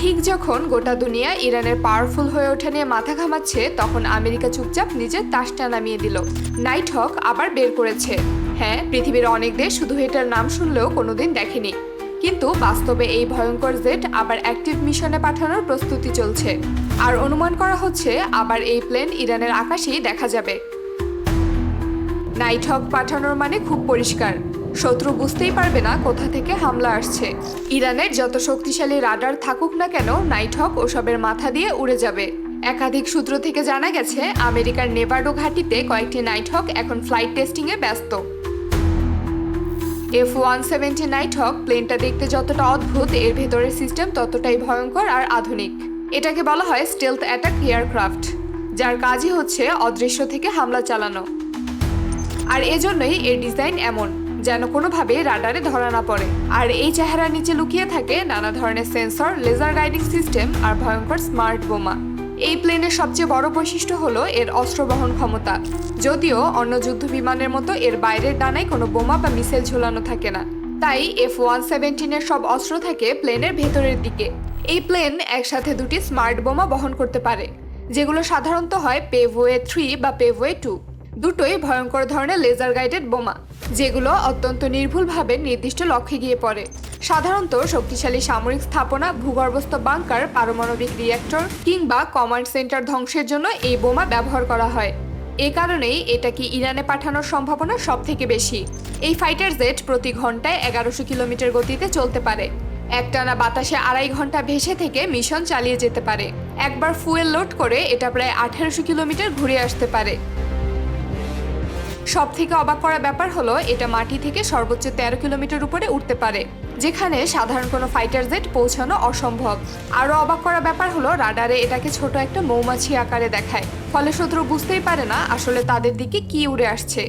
ঠিক যখন গোটা দুনিয়া ইরানের পাওয়ারফুল হয়ে ওঠা নিয়ে মাথা ঘামাচ্ছে, তখন আমেরিকা চুপচাপ নিজের তাসটা নামিয়ে দিল। নাইট হক আবার বের করেছে। হ্যাঁ পৃথিবীর অনেক দেশ শুধু এটার নাম শুনলেও কোনোদিন দেখেনি। কিন্তু বাস্তবে এই ভয়ঙ্কর জেট আবার অ্যাক্টিভ মিশনে পাঠানোর প্রস্তুতি চলছে। আর অনুমান করা হচ্ছে আবার এই প্লেন ইরানের আকাশেই দেখা যাবে। নাইট হক পাঠানোর মানে খুব পরিষ্কার। শত্রু বুঝতেই পারবে না কোথা থেকে হামলা আসছে। ইরানের যত শক্তিশালী রাডার থাকুক না কেন নাইট হক ওসবের মাথা দিয়ে উড়ে যাবে। একাধিক সূত্র থেকে জানা গেছে, আমেরিকার নেভাডো ঘাঁটিতে কয়েকটি নাইট হক এখন ফ্লাইট টেস্টিংয়ে ব্যস্ত। F one seventy night hawk প্লেনটা দেখতে যতটা অদ্ভুত, এর ভেতরের সিস্টেম ততটাই ভয়ঙ্কর আর আধুনিক। এটাকে বলা হয় স্টেলথ অ্যাটাক এয়ারক্রাফট, যার কাজই হচ্ছে অদৃশ্য থেকে হামলা চালানো। আর এজন্যই এর ডিজাইন এমন। যেন কোনোভাবে রাডারে ধরা না পড়ে। আর এই চেহারার নিচে লুকিয়ে থাকে নানা ধরনের সেন্সর, লেজার গাইডিং সিস্টেম আর ভয়ঙ্কর স্মার্ট বোমা। এই প্লেনের সবচেয়ে বড় বৈশিষ্ট্য হলো এর অস্ত্র বহন ক্ষমতা। যদিও অন্য যুদ্ধ বিমানের মতো এর বাইরের ডানায় কোনো বোমা বা মিসাইল ঝোলানো থাকে না। তাই এফ ওয়ান সেভেন্টিনের সব অস্ত্র থাকে প্লেনের ভেতরের দিকে। এই প্লেন একসাথে দুটি স্মার্ট বোমা বহন করতে পারে, যেগুলো সাধারণত হয় পেভওয়ে থ্রি বা পেভওয়ে টু। দুটোই ভয়ঙ্কর ধরনের লেজার গাইডেড বোমা। যেগুলো অত্যন্ত নির্ভুলভাবে নির্দিষ্ট লক্ষ্যে গিয়ে পড়ে। সাধারণত শক্তিশালী সামরিক স্থাপনা, ভূগর্ভস্থ বাংকার, পারমাণবিক রিয়্যাক্টর কিংবা কমান্ড সেন্টার ধ্বংসের জন্য এই বোমা ব্যবহার করা হয়। এ কারণেই এটাকে ইরানে পাঠানোর সম্ভাবনা সব থেকে বেশি। এই ফাইটার জেট প্রতি ঘন্টায় এগারোশো কিলোমিটার গতিতে চলতে পারে। একটানা বাতাসে আড়াই ঘণ্টা ভেসে থেকে মিশন চালিয়ে যেতে পারে। একবার ফুয়েল লোড করে এটা প্রায় আঠেরোশো কিলোমিটার ঘুরে আসতে পারে। সব থেকে অবাক করা ব্যাপার হলো, এটা মাটি থেকে সর্বোচ্চ তেরো কিলোমিটার উপরে উঠতে পারে, যেখানে সাধারণ কোনো ফাইটার জেট পৌঁছানো অসম্ভব। আরও অবাক করা ব্যাপার হলো, রাডারে এটাকে ছোট একটা মৌমাছি আকারে দেখায় ফলে শত্রু বুঝতেই পারে না আসলে তাদের দিকে কি উড়ে আসছে।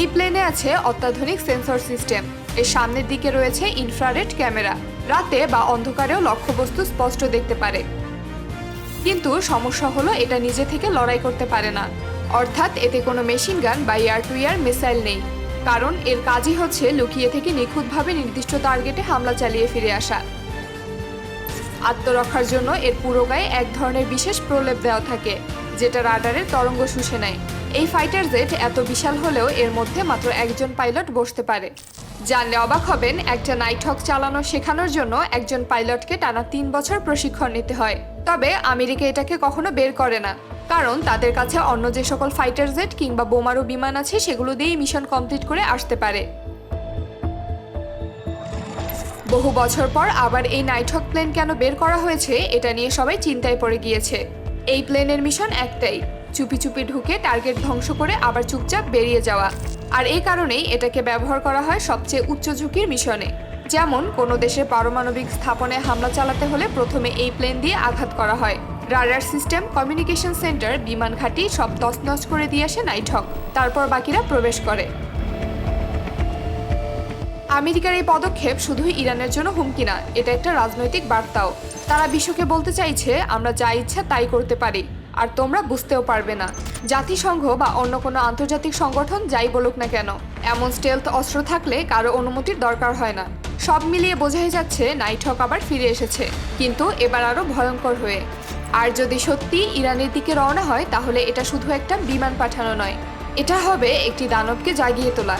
এই প্লেনে আছে অত্যাধুনিক সেন্সর সিস্টেম এর সামনের দিকে রয়েছে ইনফ্রারেড ক্যামেরা রাতে বা অন্ধকারেও লক্ষ্যবস্তু স্পষ্ট দেখতে পারে। কিন্তু সমস্যা হলো, এটা নিজে থেকে লড়াই করতে পারে না। অর্থাৎ এতে কোনো মেশিন গান বা এয়ার টু ইয়ার মিসাইল নেই। কারণ এর কাজই হচ্ছে লুকিয়ে থেকে নিখুঁতভাবে নির্দিষ্ট টার্গেটে হামলা চালিয়ে ফিরে আসা। আত্মরক্ষার জন্য এর পুরো গায়ে এক ধরনের বিশেষ প্রলেপ দেওয়া থাকে, যেটা রাডারের তরঙ্গ শুষে নেয়। এই ফাইটার জেট এত বিশাল হলেও এর মধ্যে মাত্র একজন পাইলট বসতে পারে। জানলে অবাক হবেন, একটা নাইট হক চালানো শেখানোর জন্য একজন পাইলটকে টানা তিন বছর প্রশিক্ষণ নিতে হয়। তবে আমেরিকা এটাকে কখনো বের করে না। কারণ তাদের কাছে অন্য যে সকল ফাইটার জেট কিংবা বোমারু বিমান আছে, সেগুলো দিয়েই মিশন কমপ্লিট করে আসতে পারে। বহু বছর পর আবার এই নাইট হক প্লেন কেন বের করা হয়েছে, এটা নিয়ে সবাই চিন্তায় পড়ে গিয়েছে। এই প্লেনের মিশন একটাই, চুপি চুপি ঢুকে টার্গেট ধ্বংস করে আবার চুপচাপ বেরিয়ে যাওয়া। আর এই কারণেই এটাকে ব্যবহার করা হয় সবচেয়ে উচ্চ ঝুঁকির মিশনে যেমন কোনো দেশের পারমাণবিক স্থাপনে হামলা চালাতে হলে প্রথমে এই প্লেন দিয়ে আঘাত করা হয়। রাডার সিস্টেম, কমিউনিকেশন সেন্টার, বিমান ঘাঁটি সব তছনছ করে দিয়ে আসে নাইট হক। তারপর বাকিরা প্রবেশ করে। আমেরিকার এই পদক্ষেপ শুধুই ইরানের জন্য হুমকি না, এটা একটা রাজনৈতিক বার্তাও। তারা বিশ্বকে বলতে চাইছে, আমরা যা ইচ্ছা তাই করতে পারি, আর তোমরা বুঝতেও পারবে না। জাতিসংঘ বা অন্য কোনো আন্তর্জাতিক সংগঠন যাই বলুক না কেন, এমন স্টেলথ অস্ত্র থাকলে কারও অনুমতির দরকার হয় না। সব মিলিয়ে বোঝাই যাচ্ছে, নাইট হক আবার ফিরে এসেছে। কিন্তু এবার আরও ভয়ঙ্কর হয়ে। আর যদি সত্যি ইরানের দিকে রওনা হয়, তাহলে এটা শুধু একটা বিমান পাঠানো নয়। এটা হবে একটি দানবকে জাগিয়ে তোলা।